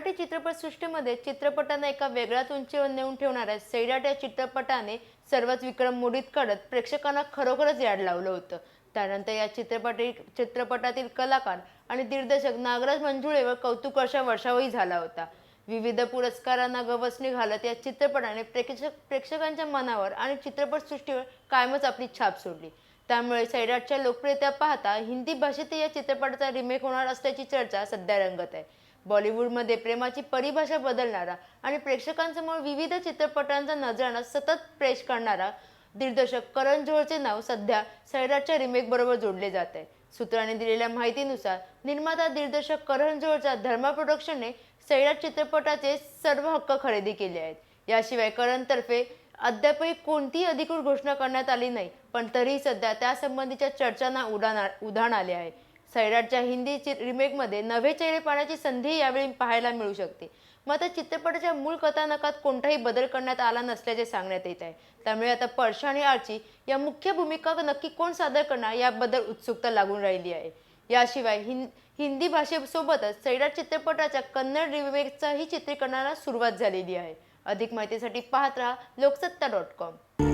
मराठी चित्रपटसृष्टीमध्ये चित्रपटांना एका वेगळ्याच उंचीवर नेऊन ठेवणाऱ्या सैराट या चित्रपटाने सर्वच विक्रम मोडीत काढत प्रेक्षकांना खरोखरच याड लावलं होतं. त्यानंतर या चित्रपटी चित्रपटातील कलाकार आणि दिग्दर्शक नागराज मंजुळेवर अशा वर्षावही झाला होता. विविध पुरस्कारांना गवसणी घालत या चित्रपटाने प्रेक्षक प्रेक्षकांच्या मनावर आणि चित्रपटसृष्टीवर कायमच आपली छाप सोडली. त्यामुळे सैराटच्या लोकप्रियता पाहता हिंदी भाषेत या चित्रपटाचा रिमेक होणार असल्याची चर्चा सध्या रंगत आहे. बॉलिवूडमध्ये प्रेमाची परिभाषा बदलणारा आणि प्रेक्षकांसमोर विविध चित्रपटांचा नजराणा सतत प्रेश करणारा दिग्दर्शक करण जोहरचे नाव सध्या सैराटच्या रिमेकबरोबर जोडले जात आहे. सूत्रांनी दिलेल्या माहितीनुसार निर्माता दिग्दर्शक करण जोहरच्या धर्मा प्रोडक्शनने सैराट चित्रपटाचे सर्व हक्क खरेदी केले आहेत. याशिवाय करणतर्फे अद्यापही कोणतीही अधिकृत घोषणा करण्यात आली नाही पण तरीही सध्या त्यासंबंधीच्या चर्चांना उडाण उधाण आले आहे. सैराटच्या हिंदी चि रिमेकमध्ये नवे चेहरे पाहण्याची संधी यावेळी पाहायला मिळू शकते. मात्र चित्रपटाच्या मूळ कथानकात कोणताही बदल करण्यात आला नसल्याचे सांगण्यात येत आहे. त्यामुळे आता परशा आणि आर्ची या मुख्य भूमिका नक्की कोण सादर करणार याबद्दल उत्सुकता लागून राहिली आहे. याशिवाय हिं हिंदी भाषेसोबतच सैराट चित्रपटाच्या कन्नड रिमेकचाही चित्रीकरणाला सुरुवात झालेली आहे. अधिक माहितीसाठी पाहत राहा लोकसत्ता डॉट कॉम